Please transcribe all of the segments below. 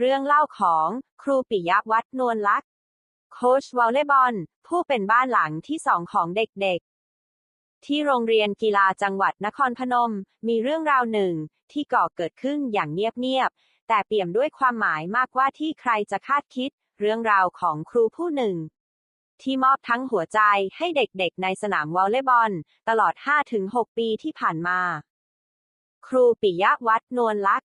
เรื่องเล่าของครูปิยวัฒน์นวลลักษ์โค้ชวอลเลย์บอล ผู้เป็นบ้านหลังที่สองของเด็กๆ ที่โรงเรียนกีฬาจังหวัดนครพนม มีเรื่องราวหนึ่งที่ก่อเกิดขึ้นอย่างเงียบๆ แต่เปี่ยมด้วยความหมายมากกว่าที่ใครจะคาดคิด เรื่องราวของครูผู้หนึ่ง ที่มอบทั้งหัวใจให้เด็กๆ ในสนามวอลเลย์บอล ตลอด 5-6 ปีที่ผ่านมา ครูปิยวัฒน์นวลลักษ์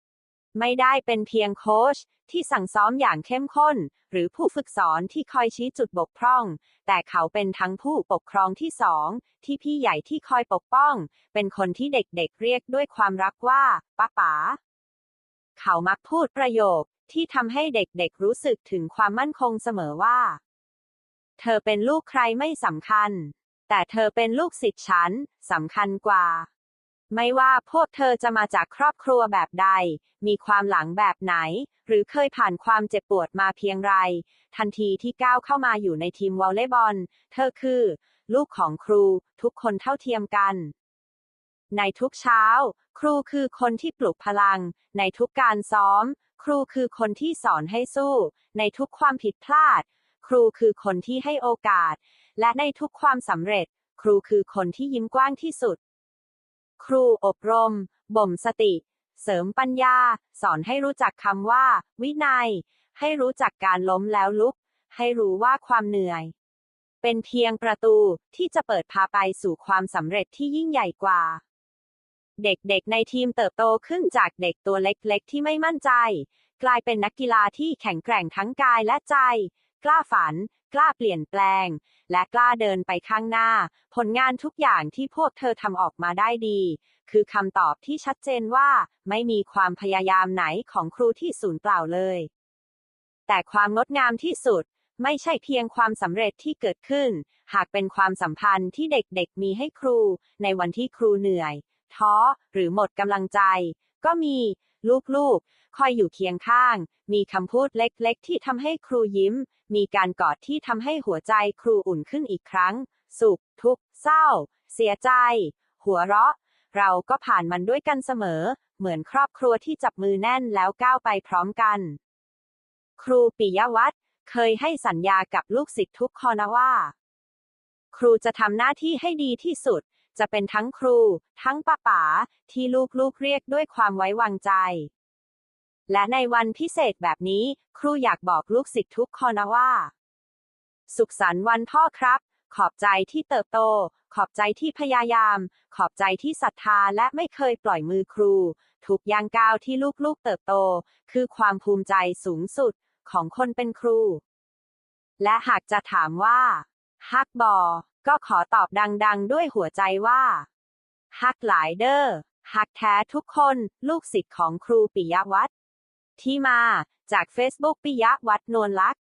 ไม่ได้เป็นเพียงโค้ชที่สั่งซ้อมอย่างเข้มข้น หรือผู้ฝึกสอนที่คอยชี้จุดบกพร่อง แต่เขาเป็นทั้งผู้ปกครองที่สอง ที่พี่ใหญ่ที่คอยปกป้อง เป็นคนที่เด็กๆเรียกด้วยความรักว่าป้าป๋า เขามักพูดประโยคที่ทำให้เด็กๆรู้สึกถึงความมั่นคงเสมอว่า เธอเป็นลูกใครไม่สำคัญ แต่เธอเป็นลูกศิษย์ฉันสำคัญกว่า ไม่ว่าพวกเธอจะมาจากครอบครัวแบบใด มีความหลังแบบไหน หรือเคยผ่านความเจ็บปวดมาเพียงไร ทันทีที่ก้าวเข้ามาอยู่ในทีมวอลเลย์บอล เธอคือ ลูกของครู ทุกคนเท่าเทียมกัน ในทุกเช้า ครูคือคนที่ปลุกพลัง ในทุกการซ้อม ครูคือคนที่สอนให้สู้ ในทุกความผิดพลาด ครูคือคนที่ให้โอกาส และในทุกความสำเร็จ ครูคือคนที่ยิ้มกว้างที่สุด ครูอบรม บ่มสติ เสริมปัญญา สอนให้รู้จักคำว่า วินัย ให้รู้จักการล้มแล้วลุก ให้รู้ว่าความเหนื่อย เป็นเพียงประตูที่จะเปิดพาไปสู่ความสำเร็จที่ยิ่งใหญ่กว่า เด็กๆในทีมเติบโตขึ้นจากเด็กตัวเล็กๆ ที่ไม่มั่นใจ กลายเป็นนักกีฬาที่แข็งแกร่งทั้งกายและใจ กล้าฝัน กล้าเปลี่ยนแปลง และกล้าเดินไปข้างหน้า ผลงานทุกอย่างที่พวกเธอทำออกมาได้ดี คือคำตอบที่ชัดเจนว่า ไม่มีความพยายามไหนของครูที่สูญเปล่าเลย แต่ความงดงามที่สุดไม่ใช่เพียงความสำเร็จที่เกิดขึ้น หากเป็นความสัมพันธ์ที่เด็กๆมีให้ครู ในวันที่ครูเหนื่อย ท้อ หรือหมดกำลังใจ ก็มี ลูกๆ คอยอยู่เคียงข้าง มีคำพูดเล็กๆ ที่ทำให้ครูยิ้ม มีการกอดที่ทำให้หัวใจครูอุ่นขึ้นอีกครั้ง สุข ทุกข์ เศร้า เสียใจ หัวเราะ เราก็ผ่านมันด้วยกันเสมอ เหมือนครอบครัวที่จับมือแน่นแล้วก้าวไปพร้อมกัน ครูปิยวัฒน์เคยให้สัญญากับลูกศิษย์ทุกคนว่า ครูจะทำหน้าที่ให้ดีที่สุด จะเป็นทั้งครู ทั้งป้าป๋าที่ลูกๆเรียกด้วยความไว้วางใจ และในวันพิเศษแบบนี้ ครูอยากบอกลูกศิษย์ทุกคนว่า สุขสันต์วันพ่อครับ ขอบใจที่เติบโต ขอบใจที่พยายาม ขอบใจที่ศรัทธาและไม่เคยปล่อยมือครู ทุกย่างก้าวที่ลูกๆเติบโต คือความภูมิใจสูงสุดของคนเป็นครู และหากจะถามว่า ฮักบอ ก็ขอตอบดังๆ ด้วยหัวใจว่า ฮักหลายเดอร์ฮักแท้ทุกคน ลูกศิษย์ของครูปิยวัฒน์ที่มา จาก Facebook ปิยวัฒน์นวลลักษณ์